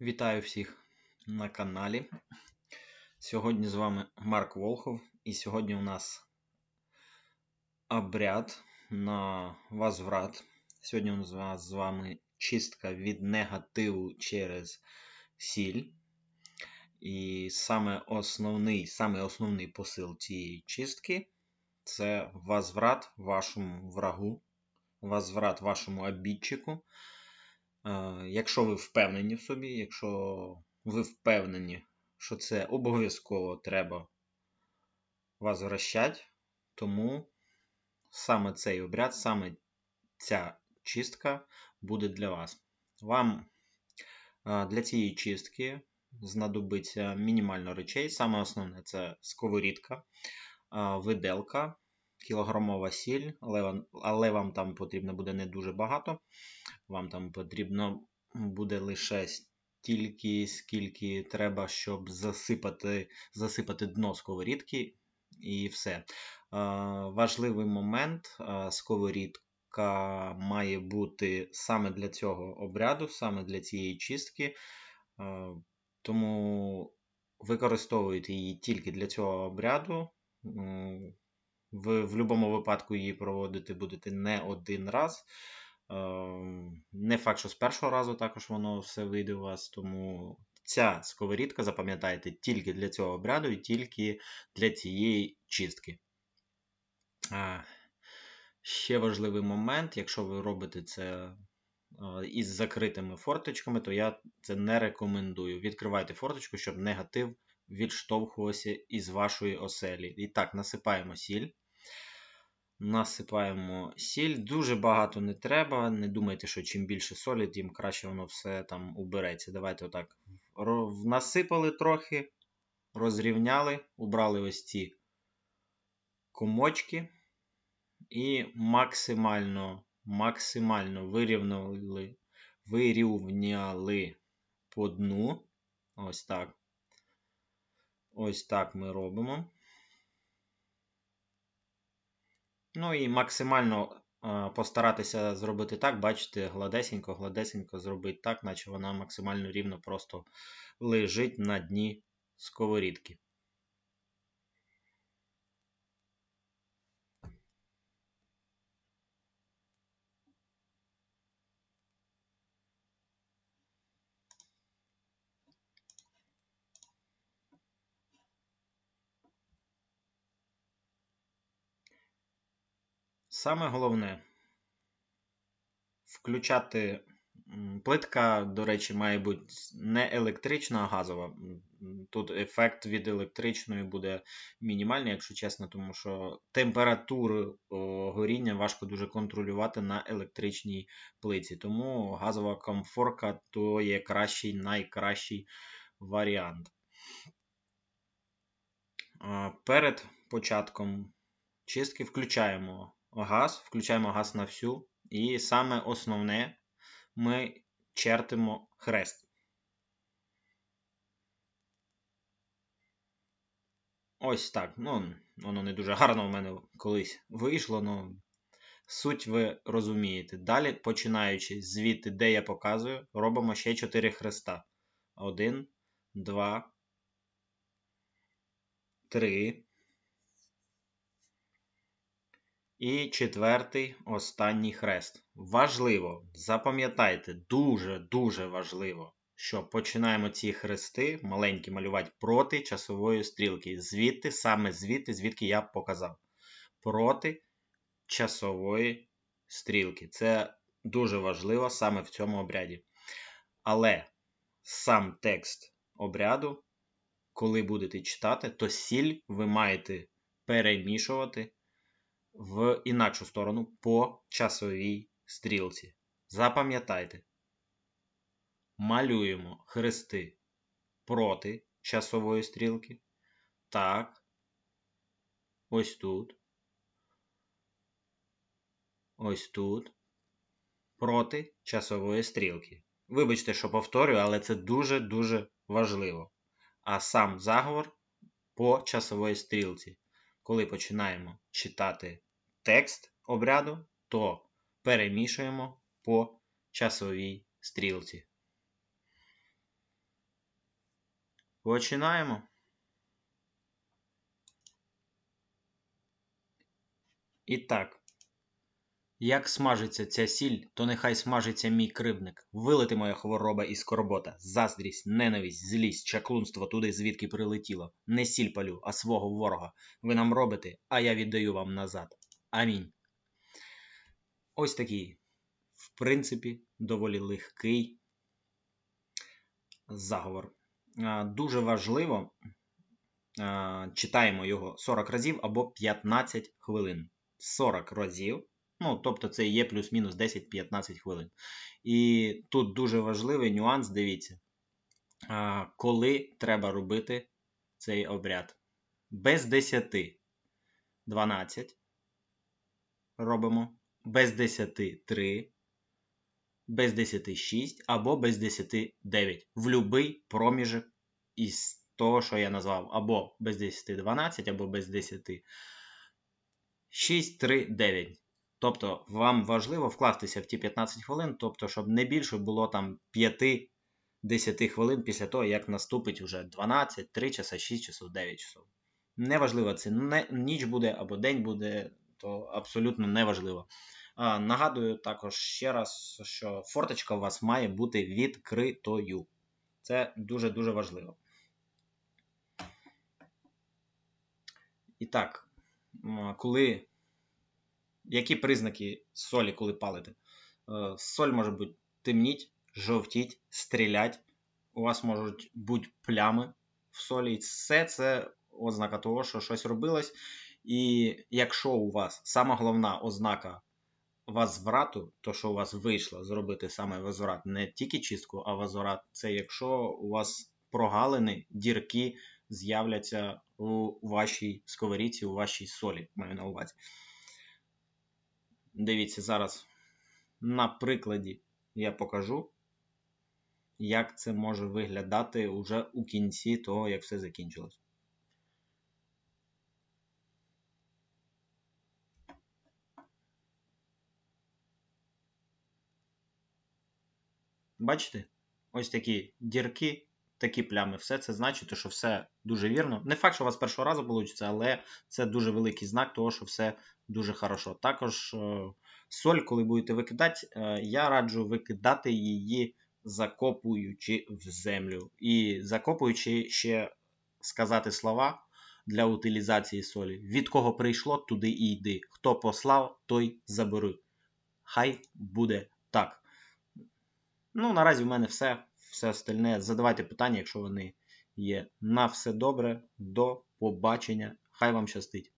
Вітаю всіх на каналі. Сьогодні з вами Марк Волхов, і сьогодні у нас обряд на возврат. Сьогодні у нас з вами чистка від негативу через сіль. І саме основний, саме основний посил цієї чистки це возврат вашому врагу, возврат вашому обідчику. Якщо ви впевнені в собі, якщо ви впевнені, що це обов'язково треба возвращати, тому саме цей обряд, саме ця чистка буде для вас. Вам для цієї чистки знадобиться мінімально речей. Саме основне це сковорідка, виделка, кілограмова сіль, але вам, там потрібно буде не дуже багато. Вам там потрібно буде лише стільки, скільки треба, щоб засипати засипати дно сковорідки і все. Важливий момент, сковорідка має бути саме для цього обряду, саме для цієї чистки. Тому використовуйте її тільки для цього обряду. Ви в будь-якому випадку її проводити будете не один раз. Ем, не факт, що з першого разу також воно все вийде у вас, тому ця сковорідка, запам'ятайте, тільки для цього обряду і тільки для цієї чистки. Ще важливий момент, якщо ви робите це із закритими форточками, то я це не рекомендую. Відкривайте форточку, щоб негатив відштовхувався із вашої оселі. І так, насипаємо сіль. Насипаємо сіль. Дуже багато не треба. Не думайте, що чим більше солі, тим краще воно все там убереться. Давайте отак. Насипали трохи, розрівняли, убрали ось ці комочки і максимально максимально вирівняли, вирівняли по дну. Ось так. Ось так ми робимо. Ну і максимально постаратися зробити так, бачите, гладесенько, гладесенько зробити так, наче вона максимально рівно просто лежить на дні сковорідки. Саме головне включати плитка, до речі, має бути не електрична, а газова. Тут ефект від електричної буде мінімальний, якщо чесно, тому що температуру горіння важко дуже контролювати на електричній плиці. Тому газова комфорка то є кращий, найкращий варіант. Перед початком чистки включаємо газ, включаємо газ на всю. І саме основне ми чертимо хрест. Ось так. Ну, Воно не дуже гарно в мене колись вийшло, але суть ви розумієте. Далі, починаючи звідти, де я показую, робимо ще 4 хреста. Один, два, три. І четвертий останній хрест. Важливо, запам'ятайте, дуже-дуже важливо, що починаємо ці хрести маленькі малювати проти часової стрілки. Звідти, саме звідти, звідки я показав. Проти часової стрілки. Це дуже важливо саме в цьому обряді. Але сам текст обряду, коли будете читати, то сіль ви маєте перемішувати в інакшу сторону по часовій стрілці. Запам'ятайте, малюємо хрести проти часової стрілки. Так. Ось тут. Ось тут. Проти часової стрілки. Вибачте, що повторюю, але це дуже-дуже важливо. А сам заговор по часовій стрілці. Коли починаємо читати текст обряду, то перемішуємо по часовій стрілці. Починаємо. І так. Як смажиться ця сіль, то нехай смажиться мій кривник. Вилити моя хвороба і скорбота, заздрість, ненависть, злість, чаклунство туди, звідки прилетіло. Не сіль палю, а свого ворога. Ви нам робите, а я віддаю вам назад. Амінь. Ось такий, в принципі, доволі легкий заговор. Дуже важливо, читаємо його 40 разів або 15 хвилин. 40 разів. Ну, тобто це є плюс-мінус 10-15 хвилин. І тут дуже важливий нюанс, дивіться, коли треба робити цей обряд. Без 10 12 робимо, без 10 3, без 10 6 або без 10 9. В будь-який проміжок із того, що я назвав, або без 10 12, або без 10 6, 3, 9. Тобто, вам важливо вкластися в ті 15 хвилин, тобто, щоб не більше було там 5-10 хвилин після того, як наступить вже 12, 3 часа, 6 часов, 9 часов. Неважливо, це ніч буде або день буде, то абсолютно неважливо. Нагадую також ще раз, що форточка у вас має бути відкритою. Це дуже-дуже важливо. І так, коли які признаки солі, коли палите? Е, соль може бути темніть, жовтіть, стрілять. У вас можуть бути плями в солі. І все це ознака того, що щось робилось. І якщо у вас сама головна ознака возврату, то що у вас вийшло зробити саме возврат, не тільки чистку, а возврат, це якщо у вас прогалини, дірки з'являться у вашій сковорідці, у вашій солі, маю на увазі. Дивіться, зараз на прикладі я покажу, як це може виглядати уже у кінці того, як все закінчилось. Бачите? Ось такі дірки, такі плями. Все це значить, що все дуже вірно. Не факт, що у вас першого разу вийде, але це дуже великий знак того, що все дуже хорошо. Також е, соль, коли будете викидати, е, я раджу викидати її, закопуючи в землю. І закопуючи ще сказати слова для утилізації солі. Від кого прийшло, туди і йди. Хто послав, той забери. Хай буде так. Ну, наразі в мене все. Все остальне. Задавайте питання, якщо вони є. На все добре. До побачення. Хай вам щастить.